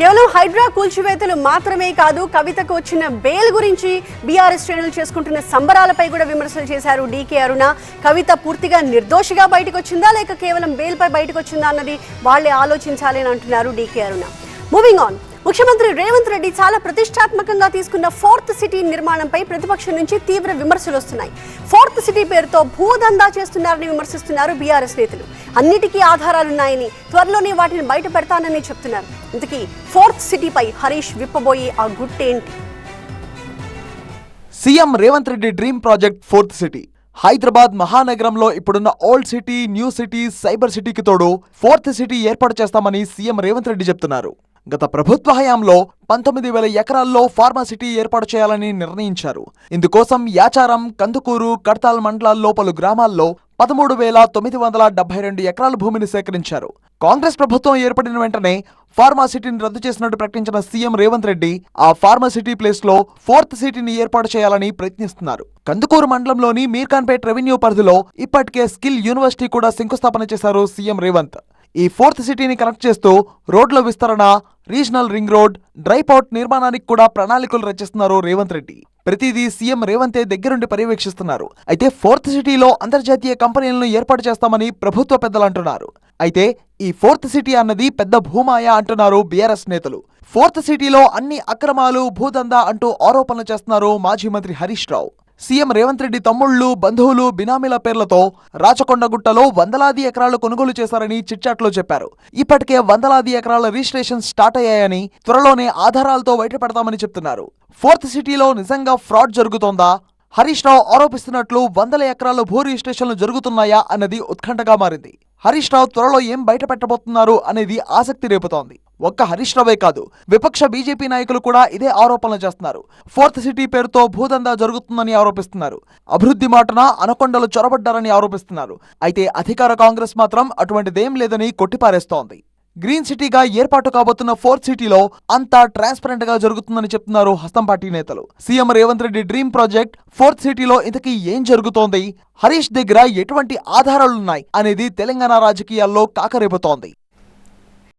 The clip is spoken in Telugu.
కేవలం హైడ్రా కూల్చివేతలు మాత్రమే కాదు కవితకు వచ్చిన బెయిల్ గురించి బీఆర్ఎస్ శ్రేణులు చేసుకుంటున్న సంబరాలపై కూడా విమర్శలు చేశారు డీకే అరుణ. కవిత పూర్తిగా నిర్దోషిగా బయటకు వచ్చిందా లేక కేవలం బెయిల్పై బయటకు వచ్చిందా అన్నది వాళ్ళే ఆలోచించాలి అని అంటున్నారు డీకే అరుణ. మూవింగ్ ఆన్ ముఖ్యమంత్రి రేవంత్ రెడ్డి చాలా ప్రతిష్టాత్మకంగా తీసుకున్న ఫోర్త్ సిటీ నిర్మాణంపై ప్రతిపక్షం నుంచి తీవ్ర విమర్శలు వస్తున్నాయి. ఫోర్త్ సిటీ పేరుతో భూదందా చేస్తున్నారని విమర్శిస్తున్నారు బీఆర్ఎస్ నేతలు. అన్నిటికీ ఆధారాలున్నాయని త్వరలోనే వాటిని బయట పెడతానని చెప్తున్నారు. ఇంతకీ ఫోర్త్ సిటీపై హరీష్ విప్పబోయే ఆ గుట్టేంటి CM Revanth Reddy dream project fourth city. Hyderabad మహానగరంలో ఇప్పుడున్న old city new city cyber సిటీకి తోడు ఫోర్త్ సిటీ ఏర్పాటు చేస్తామని సీఎం రేవంత్ రెడ్డి చెప్తున్నారు. గత ప్రభుత్వ హయాంలో పంతొమ్మిది వేల ఎకరాల్లో ఫార్మా సిటీ ఏర్పాటు చేయాలని నిర్ణయించారు. ఇందుకోసం యాచారం కందుకూరు కడతాల్ మండలాల్లో పలు గ్రామాల్లో పదమూడు వేల తొమ్మిది వందల డెబ్బై రెండు ఎకరాల భూమిని సేకరించారు. కాంగ్రెస్ ప్రభుత్వం ఏర్పడిన వెంటనే ఫార్మా సిటీని రద్దు చేసినట్టు ప్రకటించిన సీఎం రేవంత్ రెడ్డి ఆ ఫార్మాసిటీ ప్లేస్లో ఫోర్త్ సిటీని ఏర్పాటు చేయాలని ప్రయత్నిస్తున్నారు. కందుకూరు మండలంలోని మీర్ఖాన్పేట్ రెవెన్యూ పరిధిలో ఇప్పటికే స్కిల్ యూనివర్సిటీ కూడా శంకుస్థాపన చేశారు సీఎం రేవంత్. ఈ ఫోర్త్ సిటీని కనెక్ట్ చేస్తూ రోడ్ల విస్తరణ రీజనల్ రింగ్ రోడ్ డ్రైపౌట్ నిర్మాణానికి కూడా ప్రణాళికలు రచిస్తున్నారు రేవంత్ రెడ్డి. ప్రతిదీ సీఎం రేవంతే దగ్గరుండి పర్యవేక్షిస్తున్నారు. అయితే ఫోర్త్ సిటీలో అంతర్జాతీయ కంపెనీలను ఏర్పాటు చేస్తామని ప్రభుత్వ పెద్దలు అంటున్నారు. అయితే ఈ ఫోర్త్ సిటీ అన్నది పెద్ద భూమాయ అంటున్నారు బీఆర్ఎస్ నేతలు. ఫోర్త్ సిటీలో అన్ని అక్రమాలు భూదందా అంటూ ఆరోపణలు చేస్తున్నారు మాజీ మంత్రి హరీష్ రావు. సీఎం రేవంత్ రెడ్డి తమ్ముళ్ళు బంధువులు బినామీల పేర్లతో రాచకొండగుట్టలో వందలాది ఎకరాలు కొనుగోలు చేశారని చిట్చాట్లో చెప్పారు. ఇప్పటికే వందలాది ఎకరాల రిజిస్ట్రేషన్ స్టార్ట్ అయ్యాయని త్వరలోనే ఆధారాలతో బయటపెడతామని చెప్తున్నారు. ఫోర్త్ సిటీలో నిజంగా ఫ్రాడ్ జరుగుతోందా? హరీష్ రావు ఆరోపిస్తున్నట్లు వందల ఎకరాల భూ రిజిస్ట్రేషన్లు జరుగుతున్నాయా అన్నది ఉత్కంఠగా మారింది. హరీష్ రావు త్వరలో ఏం బయట పెట్టబోతున్నారు అనేది ఆసక్తి రేపుతోంది. ఒక్క హరీష్ రావే కాదు. విపక్ష బీజేపీ నాయకులు కూడా ఇదే ఆరోపణలు చేస్తున్నారు. ఫోర్త్ సిటీ పేరుతో భూదందా జరుగుతుందని ఆరోపిస్తున్నారు. అభివృద్ధి మాటన అనకొండలు చొరబడ్డారని ఆరోపిస్తున్నారు. అయితే అధికార కాంగ్రెస్ మాత్రం అటువంటిదేం లేదని కొట్టిపారేస్తోంది. గ్రీన్ సిటీగా ఏర్పాటు కాబోతున్న ఫోర్త్ సిటీలో అంతా ట్రాన్స్పరెంట్గా జరుగుతుందని చెప్తున్నారు హస్తం పార్టీ నేతలు. CM Revanth Reddy dream project fourth సిటీలో ఇంతకీ ఏం జరుగుతోంది? హరీష్ దగ్గర ఎటువంటి ఆధారాలున్నాయి? అనేది తెలంగాణ రాజకీయాల్లో కాకరేపుతోంది.